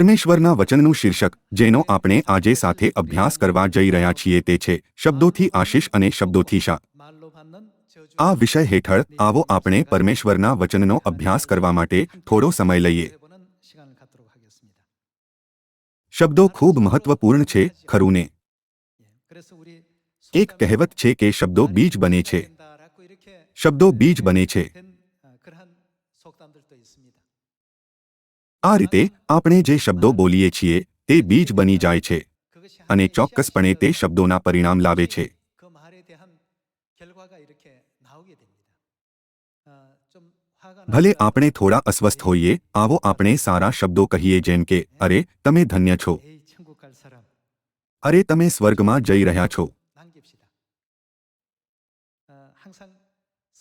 પરમેશ્વરના વચનનું શીર્ષક, જેનો આપણે આજે સાથે અભ્યાસ કરવા જઈ રહ્યા છીએ તે છે, શબ્દોથી આશીષ અને શબ્દોથી શા. આ વિષય હેઠળ આવો આપણે પરમેશ્વરના વચનનો અભ્યાસ કરવા માટે થોડો સમય લઈએ. શબ્દો ખૂબ મહત્વપૂર્ણ છે ખરું ને એક કહેવત છે કે શબ્દો બીજ બને છે. શબ્દો બીજ બને છે. આ રીતે આપણે જે શબ્દો બોલીએ છીએ, તે બીજ બની જાય છે. અને ચોક્કસપણે તે શબ્દોના પરિણામ લાવે છે. ભલે આપણે થોડા અસ્વસ્થ હોઈએ, આવો આપણે સારા શબ્દો કહીએ જેમ કે, અરે, તમે ધન્ય છો. અરે, તમે સ્વર્ગમાં જઈ રહ્યા છો.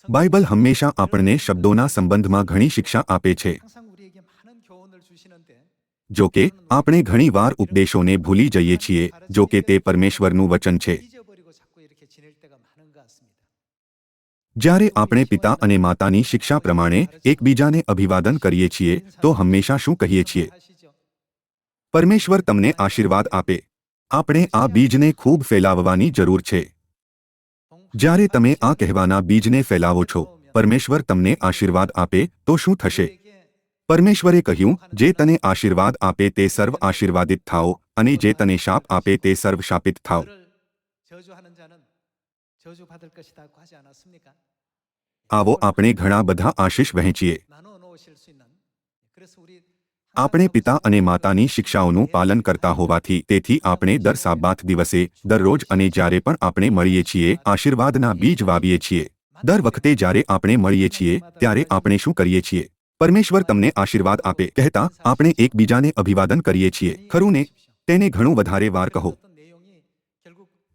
બાઇબલ હંમેશા આપણને શબ્દોના સંબંધમાં ઘણી શિક્ષા આપે છે. જો કે, આપણે ઘણી વાર ઉપદેશોને ભૂલી જઈએ છીએ, જો કે તે પરમેશ્વરનું વચન છે. જ્યારે આપણે પિતા અને માતાની શિક્ષા પ્રમાણે એકબીજાને અભિવાદન કરીએ છીએ, તો હંમેશા શું કહીએ છીએ? પરમેશ્વર તમને આશીર્વાદ આપે. આપણે આ બીજને ખૂબ ફેલાવવાની જરૂર છે. જ્યારે તમે આ કહેવાના બીજને ફેલાવો છો, પરમેશ્વર તમને આશીર્વાદ આપે, તો શું થશે? પરમેશ્વરે કહ્યું, જે તને આશીર્વાદ આપે તે સર્વ આશીર્વાદિત થાઓ અને જે તને શાપ આપે તે સર્વ શાપિત થાઓ. આવો આપણે ઘણા બધા આશીષ વહેંચીએ. આપણે પિતા અને માતાની શિક્ષાઓનું પાલન કરતા હોવાથી તેથી આપણે દર સાબાથ દિવસે દરરોજ અને જ્યારે પણ આપણે મળીએ છીએ, આશીર્વાદના બીજ વાવીએ છીએ. દર વખતે જ્યારે આપણે મળીએ છીએ, ત્યારે આપણે શું કરીએ છીએ? પરમેશ્વર તમને આશીર્વાદ આપે કહેતા આપણે એકબીજાને અભિવાદન કરીએ છીએ. ખરું ને તેને ઘણું વધારે વાર કહો.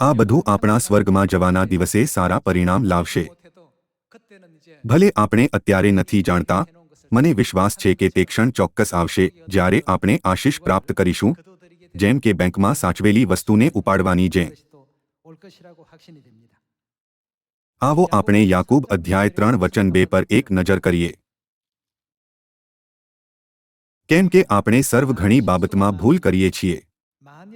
આ બધું આપણા સ્વર્ગમાં જવાના દિવસે સારા પરિણામ લાવશે. ભલે આપણે અત્યારે નથી જાણતા, મને વિશ્વાસ છે કે તે ક્ષણ ચોક્કસ આવશે, જ્યારે આપણે આશીષ પ્રાપ્ત કરીશું, જેમ કે બેંકમાં સાચવેલી વસ્તુને ઉપાડવાની જેમ. આવો આપણે યાકૂબ અધ્યાય ત્રણ વચન બે પર એક નજર કરીએ. કેમ કે આપણે સર્વ ઘણી બાબતમાં ભૂલ કરીએ છીએ.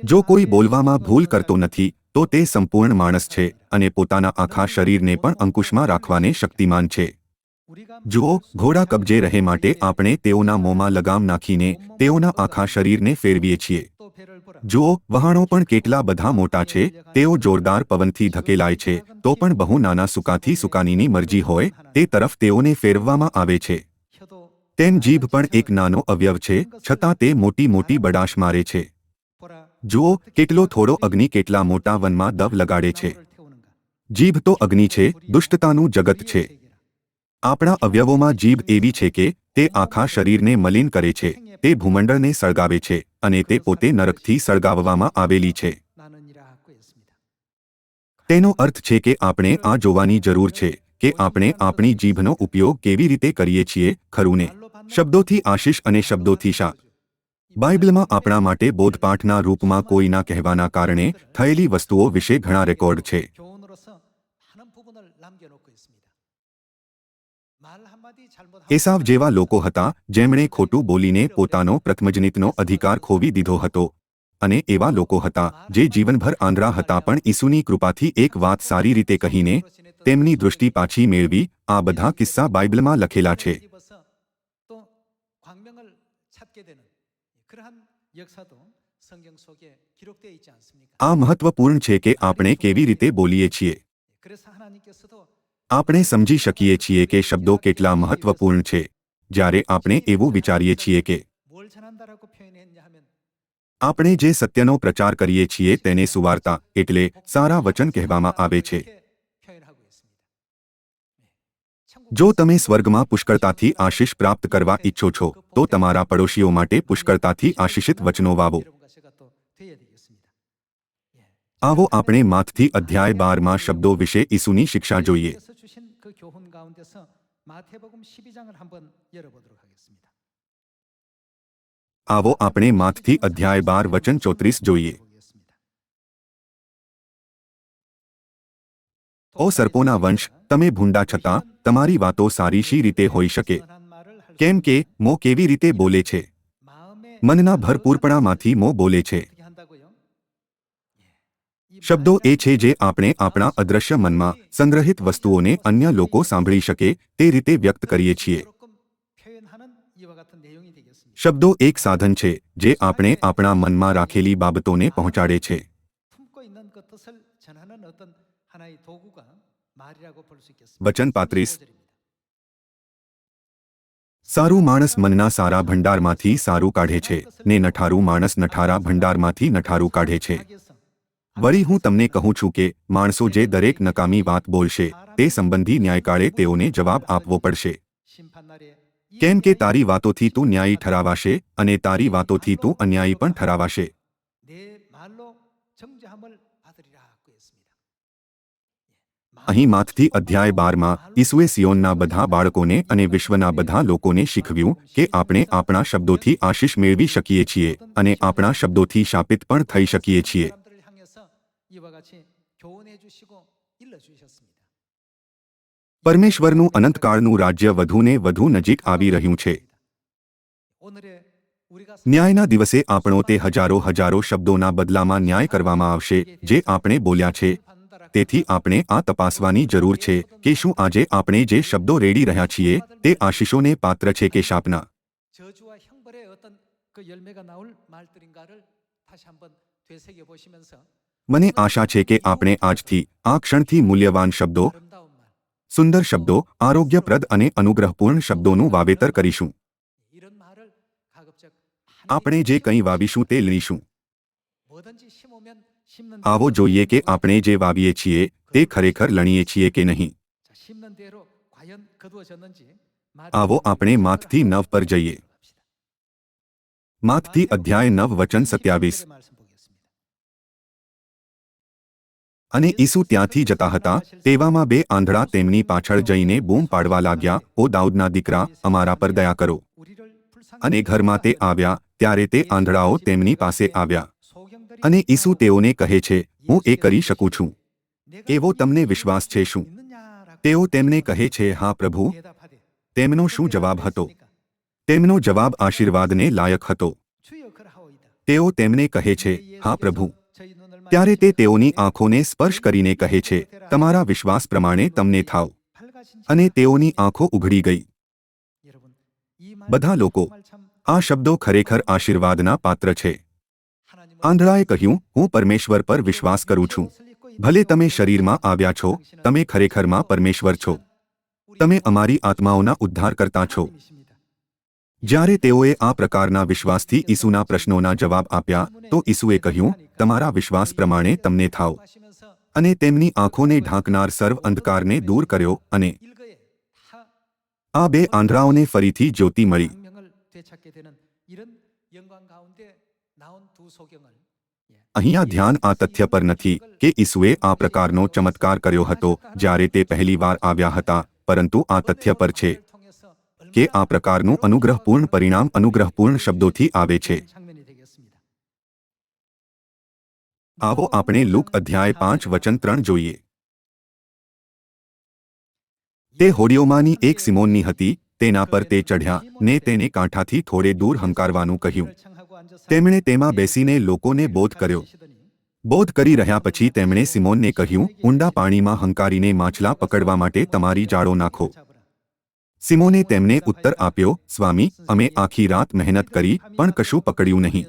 જો કોઈ બોલવામાં ભૂલ કરતો નથી, તો તે સંપૂર્ણ માણસ છે અને પોતાના આખા શરીરને પણ અંકુશમાં રાખવાને શક્તિમાન છે. જુઓ, ઘોડા કબજે રહે માટે આપણે તેઓના મોંમાં લગામ નાખીને તેઓના આખા શરીરને ફેરવીએ છીએ. જુઓ, વહાણો પણ કેટલા બધા મોટા છે, તેઓ જોરદાર પવનથી ધકેલાય છે, તો પણ બહુ નાના સુકાથી સુકાનીની મરજી હોય, તે તરફ તેઓને ફેરવવામાં આવે છે. તેમ જીભ પણ એક નાનો અવયવ છે, છતાં તે મોટી મોટી બડાશ મારે છે. જુઓ, કેટલો થોડો અગ્નિ કેટલા મોટા વનમાં દવ લગાડે છે. જીભ તો અગ્નિ છે, દુષ્ટતાનું જગત છે. આપણા અવયવોમાં જીભ એવી છે કે, તે આખા શરીરને મલિન કરે છે, તે ભૂમંડળને સળગાવે છે, અને તે પોતે નરકથી સળગાવવામાં આવેલી છે. તેનો અર્થ છે કે આપણે આ જોવાની જરૂર છે, કે આપણે આપણી જીભનો ઉપયોગ કેવી રીતે કરીએ છીએ ખરું ને શબ્દોથી આશીષ અને શબ્દોથી શા બાઇબલમાં આપણા માટે બોધપાઠના રૂપમાં કોઈના કહેવાના કારણે થયેલી વસ્તુઓ વિશે ઘણા રેકોર્ડ છે. એસાવ જેવા લોકો હતા જેમણે ખોટું બોલીને પોતાનો પ્રથમજનિતનો અધિકાર ખોવી દીધો હતો. અને એવા લોકો હતા જે જીવનભર આંધ્રા હતા પણ ઈસુની કૃપાથી એક વાત સારી રીતે કહીને તેમની દૃષ્ટિ પાછી મેળવી, આ બધા કિસ્સા બાઇબલમાં લખેલા છે. આ મહત્વપૂર્ણ છે કે આપણે કેવી રીતે બોલીએ છીએ. આપણે સમજી શકીએ છીએ કે શબ્દો કેટલા મહત્વપૂર્ણ છે. જ્યારે આપણે એવું વિચારીએ છીએ કે આપણે જે સત્યનો પ્રચાર કરીએ છીએ તેને સુવાર્તા એટલે સારા વચન કહેવામાં આવે છે. જો તમે સ્વર્ગમાં પુષ્કળતાથી આશીષ પ્રાપ્ત કરવા ઈચ્છો છો, તો તમારા પડોશીઓ માટે પુષ્કળતાથી આશીષિત વચનો વાવો. આવો આપણે માથથી અધ્યાય બારમાં શબ્દો વિશે ઈસુની શિક્ષા જોઈએ. આવો આપણે માથથી અધ્યાય બાર વચન ચોત્રીસ જોઈએ. ઓ સર્પોના વંશ, તમે ભૂંડા છતાં તમારી વાતો સારી શી રીતે હોઈ શકે? કેમ કે મો કેવી રીતે બોલે છે? મનના ભરપૂરપણામાંથી મો બોલે છે. શબ્દો એ છે જે આપણે આપણા અદ્રશ્ય મનમાં સંગ્રહિત વસ્તુઓને અન્ય લોકો સાંભળી શકે તે રીતે વ્યક્ત કરીએ છીએ. શબ્દો એક સાધન છે જે આપણે આપણા મનમાં રાખેલી બાબતોને પહોંચાડે છે. વચન પાંત્રીસ. સારું માણસ મનના સારા ભંડારમાંથી સારું કાઢે છે ને નઠારું માણસ નઠારા ભંડારમાંથી નઠારું કાઢે છે. વળી હું તમને કહું છું કે માણસો જે દરેક નકામી વાત બોલશે તે સંબંધી ન્યાયકાળે તેઓને જવાબ આપવો પડશે. કેમ કે તારી વાતોથી તું ન્યાયી ઠરાવાશે અને તારી વાતોથી તું અન્યાયી પણ ઠરાવાશે. અહીં માથથી અધ્યાય બારમાં ઈસુએ સિયોનના બધા બાળકોને અને વિશ્વના બધા લોકોને શીખવ્યું કે આપણે આપણા શબ્દોથી આશીષ મેળવી શકીએ છીએ અને આપણા શબ્દોથી શાપિત પણ થઈ શકીએ છીએ. પરમેશ્વરનું અનંતકાળનું રાજ્ય વધુને વધુ નજીક આવી રહ્યું છે. ન્યાયના દિવસે આપણો તે હજારો હજારો શબ્દોના બદલામાં ન્યાય કરવામાં આવશે, જે આપણે બોલ્યા છે. તેથી આપણે આ તપાસવાની જરૂર છે કે શું આજે આપણે જે શબ્દો રેડી રહ્યા છીએ તે આશીષોને પાત્ર છે કે શાપના. મને આશા છે કે આપણે આજથી આ ક્ષણથી મૂલ્યવાન શબ્દો, સુંદર શબ્દો, આરોગ્યપ્રદ અને અનુગ્રહપૂર્ણ શબ્દોનું વાવેતર કરીશું. આપણે જે કંઈ વાવીશું તે લીશું આવો જોઈએ કે આપણે જે વાવીએ છીએ તે ખરેખર લણીએ છીએ કે નહીં? આવો આપણે માથથી નવ પર જઈએ. માથથી અધ્યાય નવ વચન સત્યાવીસ. અને ઈસુ ત્યાંથી જતા હતા તેવામાં બે આંધળા તેમની પાછળ જઈને બૂમ પાડવા લાગ્યા ઓ દાઉદના દીકરા અમારા પર દયા કરો. અને ઘરમાં તે આવ્યા ત્યારે તે આંધળાઓ તેમની પાસે આવ્યા. અને ઈસુ તેઓને કહે છે, હું એ કરી શકું છું. એવો તમને વિશ્વાસ છે શું? તેઓ તેમને કહે છે, હા, પ્રભુ. તેમનો શું જવાબ હતો? તેમનો જવાબ આશીર્વાદને લાયક હતો. તેઓ તેમને કહે છે, હા, પ્રભુ. ત્યારે તે તેઓની આંખોને સ્પર્શ કરીને કહે છે, તમારા વિશ્વાસ પ્રમાણે તમને થાવ. અને તેઓની આંખો ઉઘડી ગઈ. બધા લોકો, આ શબ્દો ખરેખર આશીર્વાદના પાત્ર છે. આંધળાએ કહ્યું, હું પરમેશ્વર પર વિશ્વાસ કરું છું. ભલે તમે શરીરમાં આવ્યા છો, તમે ખરેખરમાં પરમેશ્વર છો. તમે અમારી આત્માઓના ઉદ્ધારકર્તા છો. જ્યારે તેઓએ આ પ્રકારના વિશ્વાસથી ઈસુના પ્રશ્નોના જવાબ આપ્યા, તો ઈસુએ કહ્યું, તમારા વિશ્વાસ પ્રમાણે તમને થાવ. અને તેમની આંખોને ઢાંકનાર સર્વ અંધકારને દૂર કર્યો અને આ બે આંધળાઓને ફરીથી જ્યોતિ મળી. અહીંયા ધ્યાન આ તથ્ય પર નથી કે ઈસુએ આ પ્રકારનો ચમત્કાર કર્યો હતો જ્યારે તે પહેલીવાર આવ્યા હતા પરંતુ આ તથ્ય પર છે કે આ પ્રકારનું અનુગ્રહપૂર્ણ પરિણામ અનુગ્રહપૂર્ણ શબ્દોથી આવે છે આવો આપણે લુક અધ્યાય પાંચ વચન ત્રણ જોઈએ તે હોડીઓમાંની એક સિમોનની હતી તેના પર તે ચઢ્યા ને તેને કાંઠાથી થોડે દૂર હંકારવાનું કહ્યું તેમણે તેમાં બેસીને લોકોને બોધ કર્યો. બોધ કરી રહ્યા પછી તેમણે સિમોનને કહ્યું, ઊંડા પાણીમાં હંકારીને માછલા પકડવા માટે તમારી જાળો નાખો. સિમોને તેમને ઉત્તર આપ્યો, સ્વામી, અમે આખી રાત મહેનત કરી, પણ કશું પકડ્યું નહીં.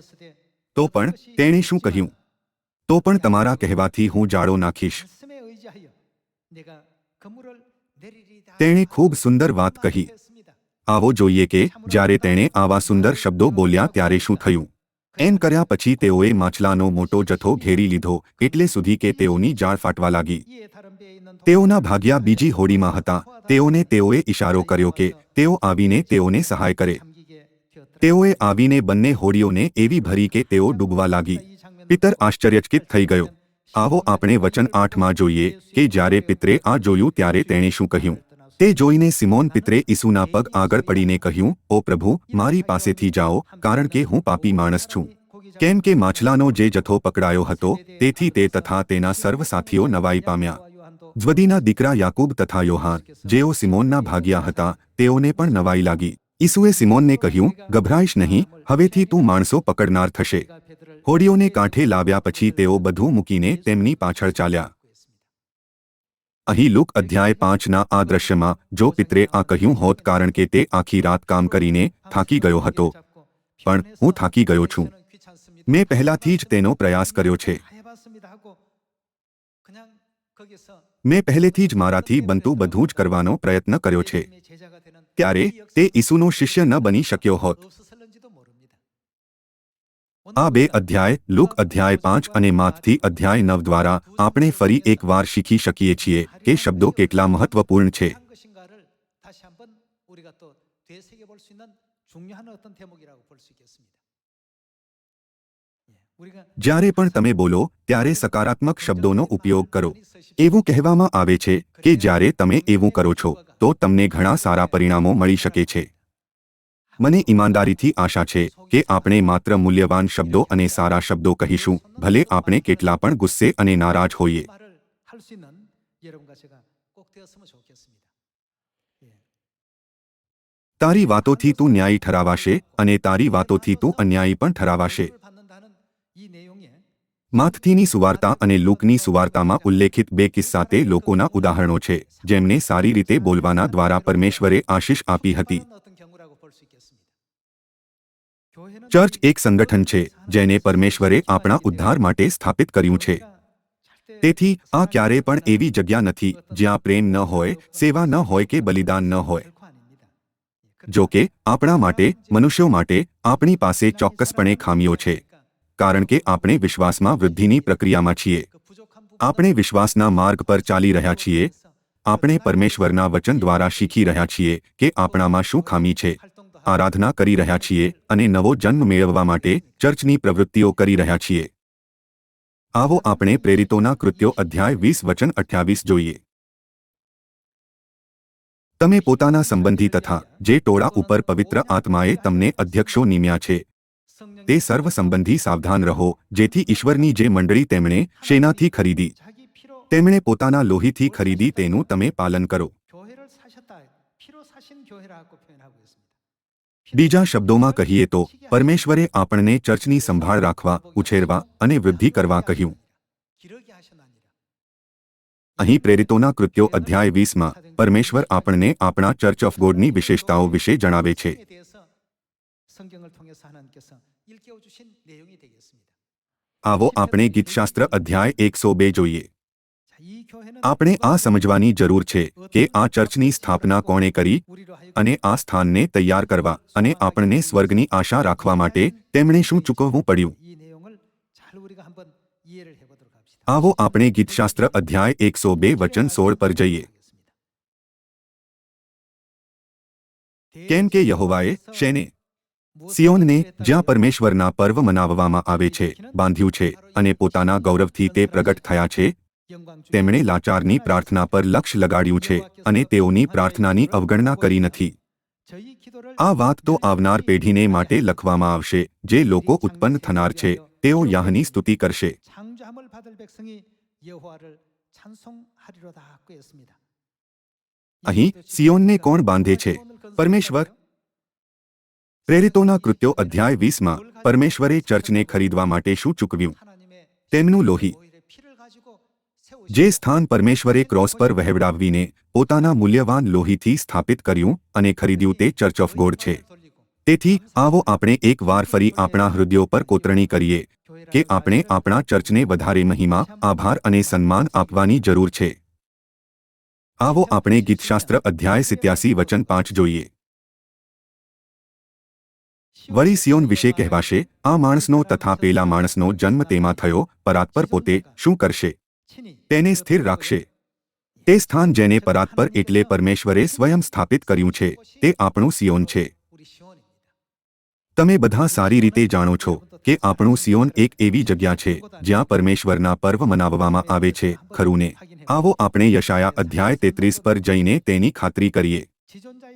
તો પણ તેણે શું કહ્યું? તો પણ તમારા કહેવાથી હું જાળો નાખીશ. તેણે ખૂબ સુંદર વાત કહી. આવો જોઈએ કે જ્યારે તેણે આવા સુંદર શબ્દો બોલ્યા ત્યારે શું થયું? એમ કર્યા પછી તેઓએ માછલાનો મોટો જથ્થો ઘેરી લીધો, એટલે સુધી કે તેઓની જાળ ફાટવા લાગી. તેઓના ભાગ્યા બીજી હોડીમાં હતા. તેઓને તેઓએ ઇશારો કર્યો કે તેઓ આવીને તેઓને સહાય કરે. તેઓએ આવીને બંને હોડીઓને એવી ભરી કે તેઓ ડૂબવા લાગી. પિતર આશ્ચર્યચકિત થઈ ગયો. આવો આપણે વચન આઠમાં જોઈએ કે જ્યારે પિતરે આ જોયું ત્યારે તેણે શું કહ્યું? તે જોઈને સિમોન પિત્રે ઈસુના પગ આગળ પડીને કહ્યું, ઓ પ્રભુ, મારી પાસેથી જાઓ, કારણ કે હું પાપી માણસ છું. કેમ કે માછલાનો જે જથ્થો પકડાયો હતો, તેથી તે તથા તેના સર્વ સાથીઓ નવાઈ પામ્યા. જ્વદીના દીકરા યાકૂબ તથા યોહાન, જેઓ સિમોનના ભાગ્યા હતા, તેઓને પણ નવાઈ લાગી. ઈસુએ સિમોનને કહ્યું, ગભરાઈશ નહીં, હવેથી તું માણસો પકડનાર થશે. હોડીઓને કાંઠે લાવ્યા પછી તેઓ બધું મૂકીને તેમની પાછળ ચાલ્યા. અહીં લુક અધ્યાય પાંચના આ દ્રશ્યમાં જો પિત્રે આ કહ્યું હોત કારણ કે તે આખી રાત કામ કરીને થાકી ગયો હતો. પણ હું થાકી ગયો છું. મેં પહેલાથી જ તેનો પ્રયાસ કર્યો છે. મેં પહેલેથી જ મારાથી બનતું બધું જ કરવાનો પ્રયત્ન કર્યો છે. ત્યારે તે ઈસુનો શિષ્ય ન બની શક્યો હોત. આ બે અધ્યાય, લુક અધ્યાય પાંચ અને માથથી અધ્યાય નવ દ્વારા આપણે ફરી એકવાર શીખી શકીએ છીએ કે શબ્દો કેટલા મહત્વપૂર્ણ છે. જ્યારે પણ તમે બોલો, ત્યારે સકારાત્મક શબ્દોનો ઉપયોગ કરો. એવું કહેવામાં આવે છે કે જ્યારે તમે એવું કરો છો, તો તમને ઘણા સારા પરિણામો મળી શકે છે. મને ઈમાનદારીથી આશા છે કે આપણે માત્ર મૂલ્યવાન શબ્દો અને સારા શબ્દો કહીશું. ભલે આપણે કેટલા પણ ગુસ્સે અને નારાજ હોઈએ. તારી વાતોથી તું ન્યાયી ઠરાવાશે અને તારી વાતોથી તું અન્યાયી પણ ઠરાવાશે. માથથીની સુવાર્તા અને લુકની સુવાર્તામાં ઉલ્લેખિત બે કિસ્સા તે લોકોના ઉદાહરણો છે, જેમને સારી રીતે બોલવાના દ્વારા પરમેશ્વરે આશીષ આપી હતી. ચર્ચ એક સંગઠન છે, જેને પરમેશ્વરે આપણા ઉદ્ધાર માટે સ્થાપિત કર્યું છે. તેથી આ ક્યારેય પણ એવી જગ્યા નથી, જ્યાં પ્રેમ ન હોય, સેવા ન હોય કે બલિદાન ન હોય. જો કે, આપણા માટે, મનુષ્યો માટે, આપણી પાસે ચોક્કસપણે ખામીઓ છે. કારણ કે આપણે વિશ્વાસમાં વૃદ્ધિની પ્રક્રિયામાં છીએ. આપણે વિશ્વાસના માર્ગ પર ચાલી રહ્યા છીએ. આપણે પરમેશ્વરના વચન દ્વારા શીખી રહ્યા છીએ કે આપણામાં શું ખામી છે. આરાધના કરી રહ્યા છીએ અને નવો જન્મ મેળવવા માટે ચર્ચની પ્રવૃત્તિઓ કરી રહ્યા છીએ. આવો આપણે પ્રેરિતોના કૃત્યો અધ્યાય વીસ વચન અઠ્યાવીસ જોઈએ. તમે પોતાના સંબંધી તથા જે ટોળા ઉપર પવિત્ર આત્માએ તમને અધ્યક્ષો નિમ્યા છે, તે સર્વ સંબંધી સાવધાન રહો, જેથી ઈશ્વરની જે મંડળી તેમણે શેનાથી ખરીદી, તેમણે પોતાના લોહીથી ખરીદી તેનું તમે પાલન કરો. બીજા શબ્દોમાં કહીએ તો, પરમેશ્વરે આપણને ચર્ચની સંભાળ રાખવા, ઉછેરવા અને વૃદ્ધિ કરવા કહ્યું. અહીં પ્રેરિતોના કૃત્યો અધ્યાય વીસમાં, પરમેશ્વર આપણને આપણા ચર્ચ ઓફ ગોડની વિશેષતાઓ વિશે જણાવે છે. આવો આપણે ગીતશાસ્ત્ર અધ્યાય એકસો બે જોઈએ. આપણે આ સમજવાની જરૂર છે કે આ ચર્ચની સ્થાપના કોણે કરી અને આ સ્થાનને તૈયાર કરવા અને આપણને સ્વર્ગની આશા રાખવા માટે તેમણે શું ચૂકવવું પડ્યું? આવો આપણે ગીતશાસ્ત્ર અધ્યાય એકસો બે વચન સોળ પર જઈએ. કેમ કે યહોવાએ શેને? સિયોનને જ્યાં પરમેશ્વરના પર્વ મનાવવામાં આવે છે, બાંધ્યું છે અને પોતાના ગૌરવથી તે પ્રગટ થયા છે તેમણે લાચારની પ્રાર્થના પર લક્ષ્ય લગાડ્યું છે અને તેઓની પ્રાર્થનાની અવગણના કરી નથી. આ વાત તો આવનાર પેઢીને માટે લખવામાં આવશે જે લોકો ઉત્પન્ન થનાર છે તેઓ યાહની સ્તુતિ કરશે. અહીં સિયોનને કોણ બાંધે છે? પરમેશ્વર? પ્રેરિતોના કૃત્યો અધ્યાય વીસમાં પરમેશ્વરે ચર્ચને ખરીદવા માટે શું ચૂકવ્યું? તેમનું લોહી જે સ્થાન પરમેશ્વરે ક્રોસ પર વહેવડાવીને પોતાના મૂલ્યવાન લોહીથી સ્થાપિત કર્યું અને ખરીદ્યું તે ચર્ચ ઓફ ગોડ છે. તેથી, આવો આપણે એક વાર ફરી આપણા હૃદયો પર કોતરણી કરીએ કે આપણે આપણા ચર્ચને વધારે મહિમા, આભાર અને સન્માન આપવાની જરૂર છે. આવો આપણે ગીતશાસ્ત્ર અધ્યાય સિત્યાસી વચન પાંચ જોઈએ. વળી સિયોન વિશે કહેવાશે, આ માણસનો તથા પેલા માણસનો જન્મ તેમાં થયો પરાત્પર પોતે શું કરશે? તેને સ્થિર રાખશે. તે સ્થાન જેને પરાત પર એટલે પરમેશ્વરે સ્વયં સ્થાપિત કર્યું છે, તે આપણું સિયોન છે. તમે બધા સારી રીતે જાણો છો કે આપણું સિયોન એક એવી જગ્યા છે જ્યાં પરમેશ્વરના પર્વ મનાવવામાં આવે છે ખરું ને આવો આપણે યશાયા અધ્યાય તેત્રીસ પર જઈને તેની ખાતરી કરીએ.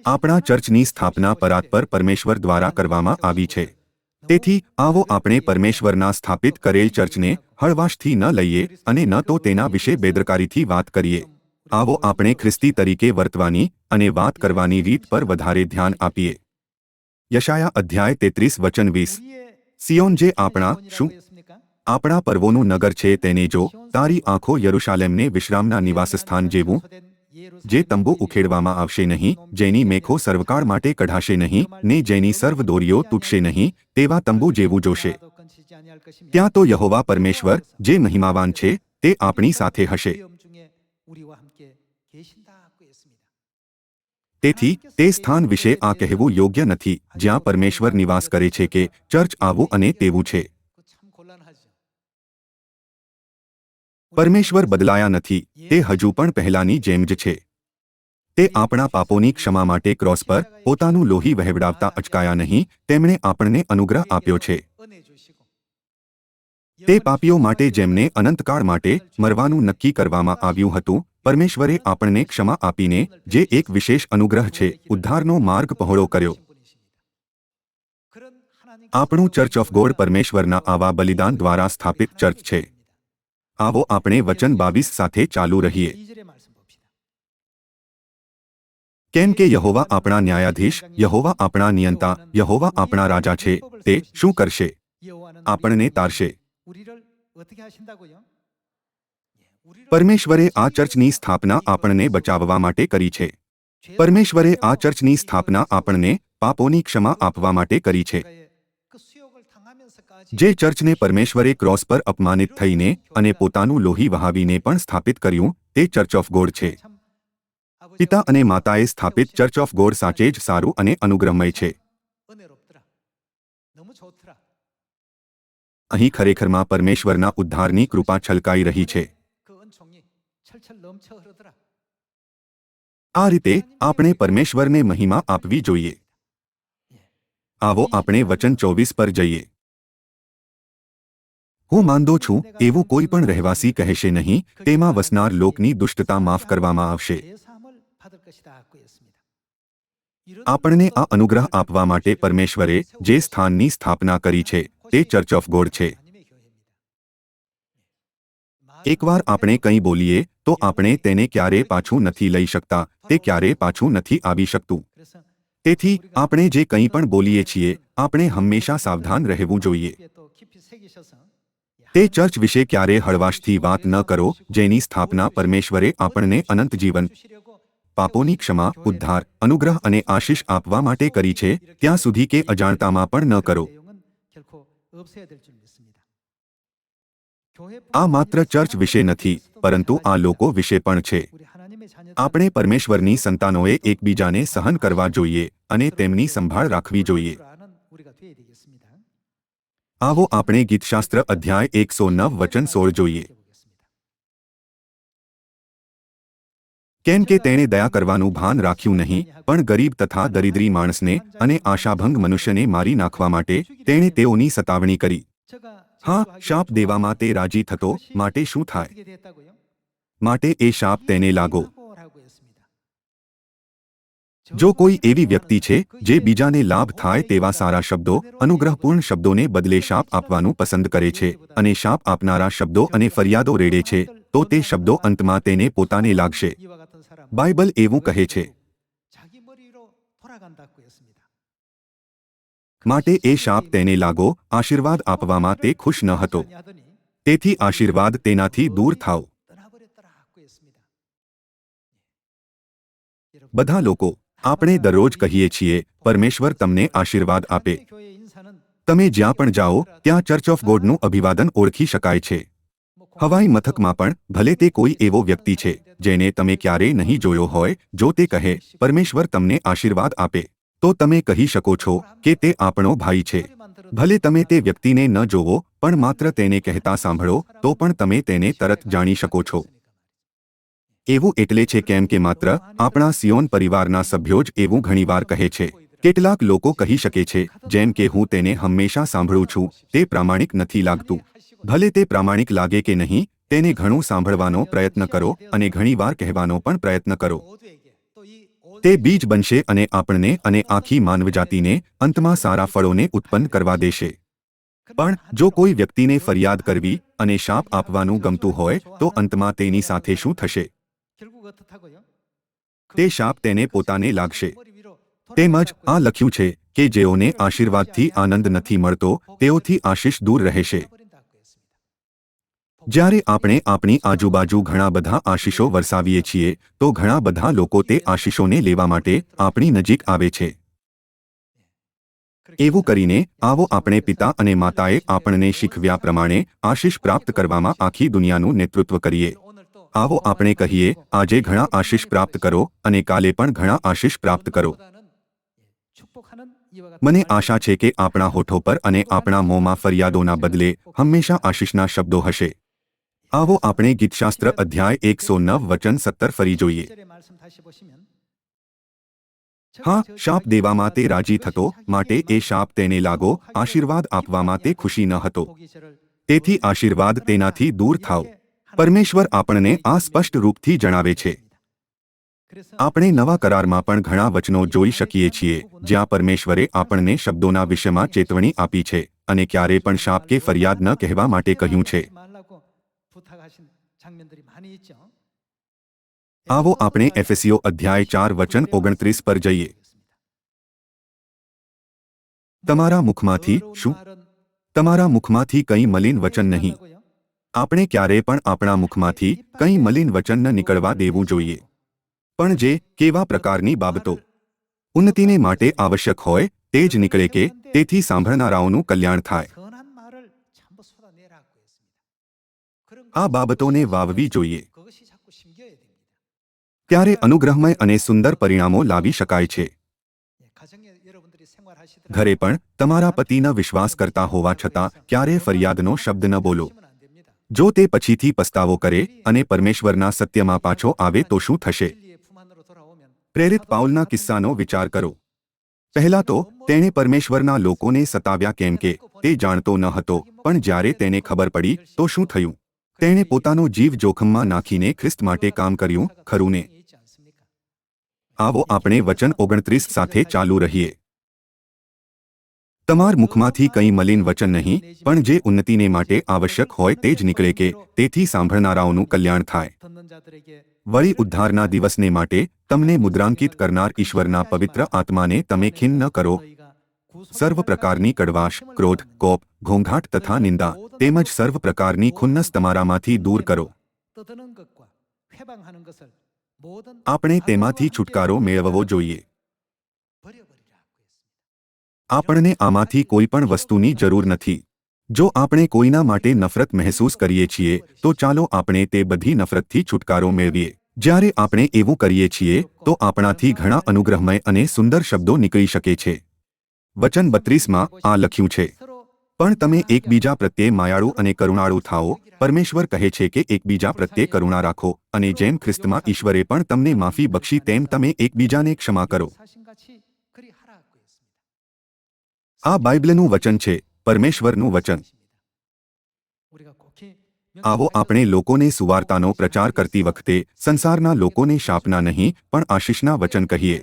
આપણા ચર્ચની સ્થાપના પરાત પર પરમેશ્વર દ્વારા કરવામાં આવી છે. તેથી, આવો આપણે પરમેશ્વરના સ્થાપિત કરેલ ચર્ચને હળવાશથી ન લઈએ અને ન તો તેના વિશે બેદરકારીથી વાત કરીએ. આવો આપણે ખ્રિસ્તી તરીકે વર્તવાની અને વાત કરવાની રીત પર વધારે ધ્યાન આપીએ. યશાયા અધ્યાય તેત્રીસ વચન વીસ. સિયોન જે આપણા શું? આપણા પર્વોનું નગર છે તેને જો તારી આંખો યરુશાલેમને વિશ્રામના નિવાસસ્થાન જેવું જે તંબુ ઉખેડવામાં આવશે નહીં, જેની મેખો સર્વકાળ માટે કઢાશે નહીં, ને જેની સર્વ દોરીઓ તૂટશે નહીં, તેવા તંબુ જેવું જોશે. ત્યાં તો યહોવા પરમેશ્વર, જે મહિમાવાન છે, તે આપણી સાથે હશે. તેથી, તે સ્થાન વિશે આ કહેવું યોગ્ય નથી, જ્યાં પરમેશ્વર નિવાસ કરે છે કે ચર્ચ આવું અને તેવું છે. પરમેશ્વર બદલાયા નથી, તે હજુ પણ પહેલાની જેમ જ છે. તે આપણા પાપોની ક્ષમા માટે ક્રોસ પર પોતાનું લોહી વહેવડાવતા અચકાયા નહીં, તેમણે આપણને અનુગ્રહ આપ્યો છે. તે પાપીઓ માટે જેમને અનંતકાળ માટે મરવાનું નક્કી કરવામાં આવ્યું હતું, પરમેશ્વરે આપણને ક્ષમા આપીને જે એક વિશેષ અનુગ્રહ છે, ઉદ્ધારનો માર્ગ પહોળો કર્યો. આપણું ચર્ચ ઓફ ગોડ પરમેશ્વરના આવા બલિદાન દ્વારા સ્થાપિત ચર્ચ છે. આવો આપણે વચન બાવીસ સાથે ચાલુ રહીએ. કેમ કે યહોવા આપણા ન્યાયાધીશ, યહોવા આપણા નિયંતા, યહોવા આપણા રાજા છે, તે શું કરશે? આપણને તારશે. પરમેશ્વરે આ ચર્ચની સ્થાપના આપણને બચાવવા માટે કરી છે. પરમેશ્વરે આ ચર્ચની સ્થાપના આપણને પાપોની ક્ષમા આપવા માટે કરી છે. જે ચર્ચને પરમેશ્વરે ક્રોસ પર અપમાનિત થઈને અને પોતાનું લોહી વહાવીને પણ સ્થાપિત કર્યું, તે ચર્ચ ઓફ ગોડ છે. પિતા અને માતાએ સ્થાપિત ચર્ચ ઓફ ગોડ સાચે જ સારું અને અનુગ્રહમય છે. અહીં ખરેખરમાં પરમેશ્વરના ઉદ્ધારની કૃપા છલકાઈ રહી છે. આ રીતે આપણે પરમેશ્વરને મહિમા આપવી જોઈએ. આવો આપણે વચન ચોવીસ પર જઈએ. હું માનદો છું, એવું કોઈ પણ રહેવાસી કહેશે નહીં, તેમાં વસનાર લોકની દુષ્ટતા માફ કરવામાં આવશે. આપણને આ અનુગ્રહ આપવા માટે પરમેશ્વરે જે સ્થાનની સ્થાપના કરી છે, તે ચર્ચ ઓફ ગોડ છે. એકવાર આપણે કંઈ બોલીએ, તો આપણે તેને ક્યારે પાછું નથી લઈ શકતા, તે ક્યારે પાછું નથી આવી શકતું. તેથી, આપણે જે કંઈ પણ બોલીએ છીએ, આપણે હંમેશા સાવધાન રહેવું જોઈએ. તે ચર્ચ વિશે ક્યારે હળવાશથી વાત ન કરો, જેની સ્થાપના પરમેશ્વરે આપણને અનંત જીવન, પાપોની ક્ષમા, ઉદ્ધાર, અનુગ્રહ અને આશીષ આપવા માટે કરી છે, ત્યાં સુધી કે અજાણતામાં પણ ન કરો. આ માત્ર ચર્ચ વિશે નથી, પરંતુ આ લોકો વિશે પણ છે. આપણે પરમેશ્વરની સંતાનોએ એકબીજાને સહન કરવા જોઈએ અને તેમની સંભાળ રાખવી જોઈએ. આવો આપણે ગીતશાસ્ત્ર અધ્યાય એકસો નવ વચન સોળ જોઈએ. કેમ કે તેણે દયા કરવાનું ભાન રાખ્યું નહીં, પણ ગરીબ તથા દરિદ્રી માણસને અને આશાભંગ મનુષ્યને મારી નાખવા માટે તેણે તેઓની સતાવણી કરી. હા, શાપ દેવામાં તે રાજી થતો, માટે શું થાય? માટે એ શાપ તેને લાગો. જો કોઈ એવી વ્યક્તિ છે જે બીજાને લાભ થાય તેવા સારા શબ્દો, અનુગ્રહપૂર્ણ શબ્દોને બદલે શાપ આપવાનું પસંદ કરે છે અને શાપ આપનારા શબ્દો અને ફરિયાદો રેડે છે, તો તે શબ્દો અંતમાં તેને પોતાને લાગશે. બાઇબલ એવું કહે છે. માટે એ શાપ તેને લાગો, આશીર્વાદ આપવામાં તે ખુશ ન હતો. તેથી આશીર્વાદ તેનાથી દૂર થાવ બધા લોકો આપણે દરરોજ કહીએ છીએ, પરમેશ્વર તમને આશીર્વાદ આપે. તમે જ્યાં પણ જાઓ, ત્યાં ચર્ચ ઓફ ગોડનું અભિવાદન ઓળખી શકાય છે. હવાઈ મથકમાં પણ ભલે તે કોઈ એવો વ્યક્તિ છે, જેને તમે ક્યારેય નહીં જોયો હોય, જો તે કહે, પરમેશ્વર તમને આશીર્વાદ આપે. તો તમે કહી શકો છો કે તે આપણો ભાઈ છે. ભલે તમે તે વ્યક્તિને ન જોવો, પણ માત્ર તેને કહેતા સાંભળો, તો પણ તમે તેને તરત જાણી શકો છો. એવું એટલે છે કેમ કે માત્ર આપણા સિયોન પરિવારના સભ્યો જ એવું ઘણીવાર કહે છે. કેટલાક લોકો કહી શકે છે, જેમ કે હું તેને હંમેશા સાંભળું છું, તે પ્રામાણિક નથી લાગતું. ભલે તે પ્રામાણિક લાગે કે નહીં, તેને ઘણું સાંભળવાનો પ્રયત્ન કરો અને ઘણીવાર કહેવાનો પણ પ્રયત્ન કરો. તે બીજ બનશે અને આપણને અને આખી માનવજાતિને અંતમાં સારા ફળોને ઉત્પન્ન કરવા દેશે. પણ જો કોઈ વ્યક્તિને ફરિયાદ કરવી અને શાપ આપવાનું ગમતું હોય, તો અંતમાં તેની સાથે શું થશે? તે શાપ તેને પોતાને લાગશે. તેમજ આ લખ્યું છે કે જેઓને આશીર્વાદથી આનંદ નથી મળતો તેઓથી આશીષ દૂર રહેશે. જ્યારે આપણે આપણી આજુબાજુ ઘણા બધા આશીષો વરસાવીએ છીએ તો ઘણા બધા લોકો તે આશીષોને લેવા માટે આપણી નજીક આવે છે. એવું કરીને આવો આપણે પિતા અને માતાએ આપણને શીખવ્યા પ્રમાણે આશીષ પ્રાપ્ત કરવામાં આખી દુનિયાનું નેતૃત્વ કરીએ. આવો આપણે કહીએ, આજે ઘણા આશીષ પ્રાપ્ત કરો અને કાલે પણ ઘણા આશીષ પ્રાપ્ત કરો. મને આશા છે કે આપણા હોઠો પર અને આપણા મોંમાં ફરિયાદોના બદલે હંમેશા આશીષના શબ્દો હશે. આવો આપણે ગીતશાસ્ત્ર અધ્યાય એકસો નવ વચન સત્તર ફરી જોઈએ. હા, શાપ દેવામાં તે રાજી થતો, માટે એ શાપ તેને લાગો, આશીર્વાદ આપવામાં તે ખુશી ન હતો. તેથી આશીર્વાદ તેનાથી દૂર થાવ પરમેશ્વર આપણને આ સ્પષ્ટ રૂપથી જણાવે છે. આપણે નવા કરારમાં પણ ઘણા વચનો જોઈ શકીએ છીએ, જ્યાં પરમેશ્વરે આપણને શબ્દોના વિષયમાં ચેતવણી આપી છે અને ક્યારે પણ શાપ કે ફરિયાદ ન કહેવા માટે કહ્યું છે. આવો આપણે એફએસીઓ અધ્યાય ચાર વચન ઓગણત્રીસ પર જઈએ. તમારા મુખમાંથી શું? તમારા મુખમાંથી કંઈ મલિન વચન નહીં. આપણે ક્યારેય પણ આપણા મુખમાંથી કંઈ મલિન વચન ન નીકળવા દેવું જોઈએ. પણ જે કેવા પ્રકારની બાબતો ઉન્નતિને માટે આવશ્યક હોય તે જ નીકળે કે તેથી સાંભળનારાઓનું કલ્યાણ થાય. આ બાબતોને વાવવી જોઈએ. ત્યારે અનુગ્રહમય અને સુંદર પરિણામો લાવી શકાય છે. ઘરે પણ તમારા પતિનો વિશ્વાસ કરતા હોવા છતાં ક્યારે ફરિયાદનો શબ્દ ન બોલો. જો તે પછીથી પસ્તાવો કરે અને પરમેશ્વરના સત્યમાં પાછો આવે તો શું થશે? પ્રેરિત પાઉલના કિસ્સાનો વિચાર કરો. પહેલા તો તેણે પરમેશ્વરના લોકોને સતાવ્યા કેમ કે તે જાણતો ન હતો, પણ જ્યારે તેને ખબર પડી તો શું થયું? તેણે પોતાનો જીવ જોખમમાં નાખીને ખ્રિસ્ત માટે કામ કર્યું, ખરું ને? આવો આપણે વચન ઓગણત્રીસ સાથે ચાલુ રહીએ. તમાર મુખમાંથી કંઈ મલિન વચન નહીં, પણ જે ઉન્નતિને માટે આવશ્યક હોય તે જ નીકળે કે તેથી સાંભળનારાઓનું કલ્યાણ થાય. વળી ઉદ્ધારના દિવસને માટે તમને મુદ્રાંકિત કરનાર ઈશ્વરના પવિત્ર આત્માને તમે ખિન્ન ન કરો. સર્વ પ્રકારની કડવાશ, ક્રોધ, કોપ, ઘોંઘાટ તથા નિંદા તેમજ સર્વ પ્રકારની ખુન્નસ તમારામાંથી દૂર કરો. આપણે તેમાંથી છુટકારો મેળવવો જોઈએ. આપણને આમાંથી કોઈ પણ વસ્તુની જરૂર નથી. જો આપણે કોઈના માટે નફરત મહેસૂસ કરીએ છીએ, તો ચાલો આપણે તે બધી નફરતથી છુટકારો મેળવીએ. જ્યારે આપણે એવું કરીએ છીએ, તો આપણાથી ઘણા અનુગ્રહમય અને સુંદર શબ્દો નીકળી શકે છે. વચન બત્રીસમાં આ લખ્યું છે. પણ તમે એકબીજા પ્રત્યે માયાળુ અને કરુણાળુ થાઓ. પરમેશ્વર કહે છે કે એકબીજા પ્રત્યે કરુણા રાખો, અને જેમ ખ્રિસ્તમાં ઈશ્વરે પણ તમને માફી બક્ષી તેમ તમે એકબીજાને ક્ષમા કરો. આ બાઇબલનું વચન છે, પરમેશ્વરનું વચન. આવો આપણે લોકોને સુવાર્તાનો પ્રચાર કરતી વખતે સંસારના લોકોને શાપના નહીં, પણ આશીષના વચન કહીએ.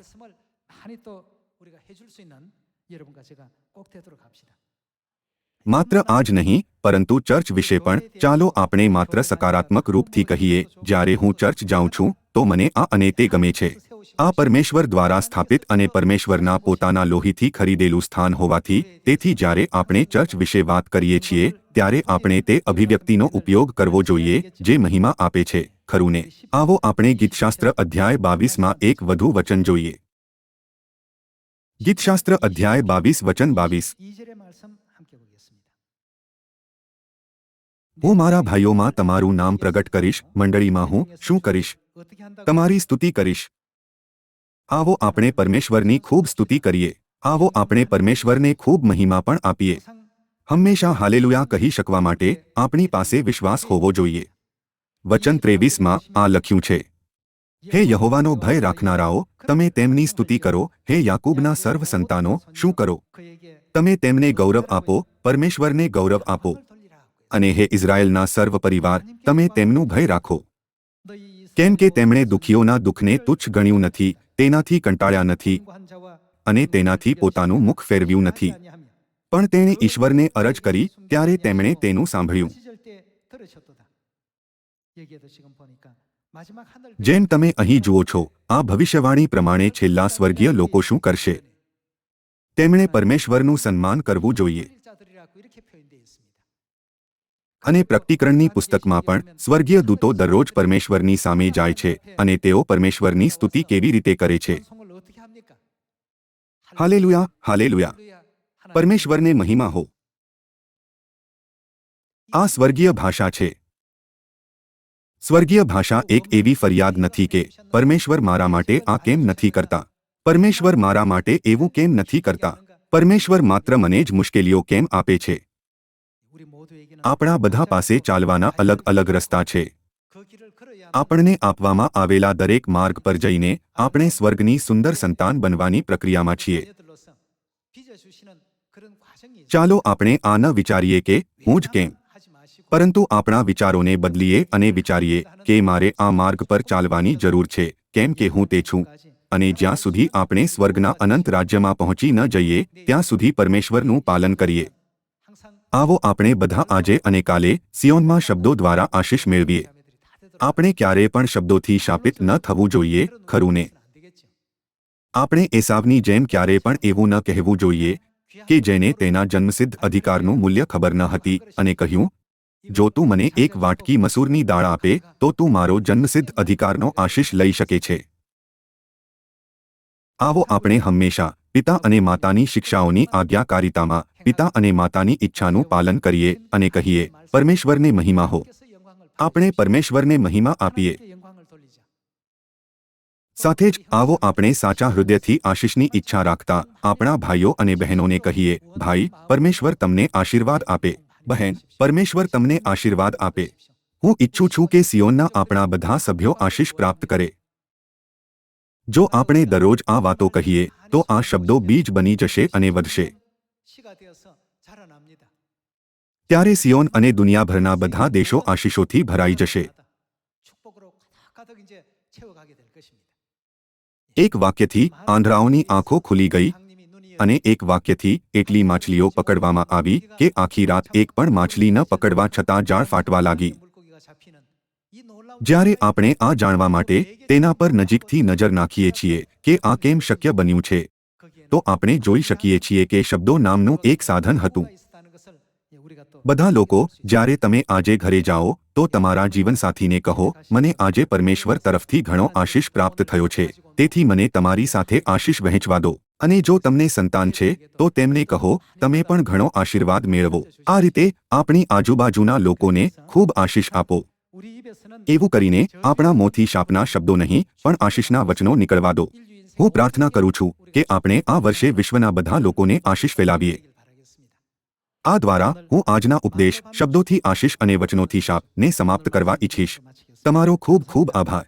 માત્ર આ જ નહીં, પરંતુ ચર્ચ વિશે પણ ચાલો આપણે માત્ર સકારાત્મક રૂપથી કહીએ, જ્યારે હું ચર્ચ જાઉં છું, તો મને આ અને તે ગમે છે. આ પરમેશ્વર દ્વારા સ્થાપિત અને પરમેશ્વરના પોતાના લોહીથી ખરીદેલું સ્થાન હોવાથી, તેથી જ્યારે આપણે ચર્ચ વિશે વાત કરીએ છીએ, ત્યારે આપણે તે અભિવ્યક્તિનો ઉપયોગ કરવો જોઈએ, જે મહિમા આપે છે ખરું ને આવો આપણે ગીતશાસ્ત્ર અધ્યાય બાવીસમાં એક વધુ વચન જોઈએ. ગીતશાસ્ત્ર અધ્યાય બાવીસ, વચન બાવીસ. હું મારા ભાઈઓમાં તમારું નામ પ્રગટ કરીશ, મંડળીમાં હું શું કરીશ? તમારી સ્તુતિ કરીશ. આવો આપણે પરમેશ્વરની ખૂબ સ્તુતિ કરીએ. આવો આપણે પરમેશ્વરને ખૂબ મહિમા પણ આપીએ. હંમેશા હાલેલુયા કહી શકવા માટે આપણી પાસે વિશ્વાસ હોવો જોઈએ. વચન ત્રેવીસમાં આ લખ્યું છે. હે યહોવાનો ભય રાખનારાઓ, તમે તેમની સ્તુતિ કરો. હે યાકૂબના સર્વ સંતાનો, શું કરો? તમે તેમને ગૌરવ આપો, પરમેશ્વરને ગૌરવ આપો. અને હે ઇઝરાયેલના સર્વ પરિવાર, તમે તેમનું ભય રાખો. કેમ કે તેમણે દુખીઓના દુઃખને તુચ્છ ગણ્યું નથી તેનાથી કંટાળ્યા નથી અને તેનાથી પોતાનું મુખ ફેરવ્યું નથી. પણ તેણે ઈશ્વરને અરજ કરી ત્યારે તેમણે તેનું સાંભળ્યું. જેમ તમે અહીં જુઓ છો, આ ભવિષ્યવાણી પ્રમાણે છેલ્લા સ્વર્ગીય લોકો શું કરશે? તેમણે પરમેશ્વરનું સન્માન કરવું જોઈએ. અને પ્રકટીકરણની પુસ્તકમાં પણ સ્વર્ગીય દૂતો દરરોજ પરમેશ્વરની સામે જાય છે અને તેઓ પરમેશ્વરની સ્તુતિ કેવી રીતે કરે છે. Hallelujah hallelujah. પરમેશ્વરને મહિમા હો. આ સ્વર્ગીય ભાષા છે. સ્વર્ગીય ભાષા એક એવી ફરિયાદ નથી કે પરમેશ્વર મારા માટે આ કેમ નથી કરતા? પરમેશ્વર મારા માટે એવું કેમ નથી કરતા? પરમેશ્વર માત્ર મને જ મુશ્કેલીઓ કેમ આપે છે? આપણા બધા પાસે ચાલવાના અલગ અલગ રસ્તા છે. આપણને આપવામાં આવેલા દરેક માર્ગ પર જઈને આપણે સ્વર્ગની સુંદર સંતાન બનવાની પ્રક્રિયામાં છીએ. ચાલો આપણે આ ન વિચારીએ કે હું જ કેમ? પરંતુ આપણા વિચારોને બદલીએ અને વિચારીએ કે મારે આ માર્ગ પર ચાલવાની જરૂર છે, કેમ કે હું તે છું. અને જ્યાં સુધી આપણે સ્વર્ગના અનંત રાજ્યમાં પહોંચી ન જઈએ, ત્યાં સુધી પરમેશ્વરનું પાલન કરીએ. આવો આપણે બધા આજે અને કાલે સિયોનમાં શબ્દો દ્વારા આશીષ મેળવીએ. આપણે ક્યારેય પણ શબ્દોથી શાપિત ન થવું જોઈએ ખરું ને આપણે એસાવની જેમ ક્યારેય પણ એવું ન કહેવું જોઈએ કે જેને તેના જન્મસિદ્ધ અધિકારનું મૂલ્ય ખબર ન હતી અને કહ્યું, જો તું મને એક વાટકી મસૂરની દાળ આપે, તો તું મારો જન્મસિદ્ધ અધિકારનો આશીષ લઈ શકે છે. આવો આપણે હંમેશા પિતા અને માતાની શિક્ષાઓની આજ્ઞાકારિતામાં पिता अने माता की इच्छा पालन करिए कही परमेश्वर ने महिमा हो अपने परमेश्वर ने महिमा आपीए साथ आवो अपने साचा हृदय थी आशीषनी इच्छा राखता अपना भाइयों बहनों ने कहिए भाई परमेश्वर तमने आशीर्वाद आपे बहन परमेश्वर तमने आशीर्वाद आपे हूँ इच्छु छू के सीओनना अपना बधा सभ्यों आशीष प्राप्त करे जो आपने दरोज आ बातों कहिए तो आ शब्दों बीज बनी जशे अने वधशे ત્યારે સિયોન અને દુનિયાભરના બધા દેશો આશીષોથી ભરાઈ જશે. એક વાક્યથી આંધ્રાઓની આંખો ખુલી ગઈ અને એક વાક્યથી એટલી માછલીઓ પકડવામાં આવી કે આખી રાત એક પણ માછલી ન પકડવા છતાં જાળ ફાટવા લાગી. જ્યારે આપણે આ જાણવા માટે તેના પર નજીકથી નજર નાખીએ છીએ કે આ કેમ શક્ય બન્યું છે. તો આપણે જોઈ શકીએ છીએ કે શબ્દો નામનું એક સાધન હતું. બધા લોકો, જ્યારે તમે આજે ઘરે જાઓ, તો તમારા જીવનસાથીને કહો, મને આજે પરમેશ્વર તરફથી ઘણો આશીષ પ્રાપ્ત થયો છે. તેથી મને તમારી સાથે આશીષ વહેંચવા દો. અને જો તમને સંતાન છે, તો તેમને કહો, તમે પણ ઘણો આશીર્વાદ મેળવો. આ રીતે આપણી આજુબાજુના લોકોને ખૂબ આશીષ આપો. એવું કરીને આપણા મોથી શાપના શબ્દો નહીં, પણ આશીષના વચનો નીકળવા દો. હું પ્રાર્થના કરું છું કે આપણે આ વર્ષે વિશ્વના બધા લોકોને આશીષ ફેલાવીએ. આ દ્વારા હું આજના ઉપદેશ, શબ્દોથી આશીષ અને વચનોથી શાપને સમાપ્ત કરવા ઈચ્છીશ. તમારો ખૂબ ખૂબ આભાર.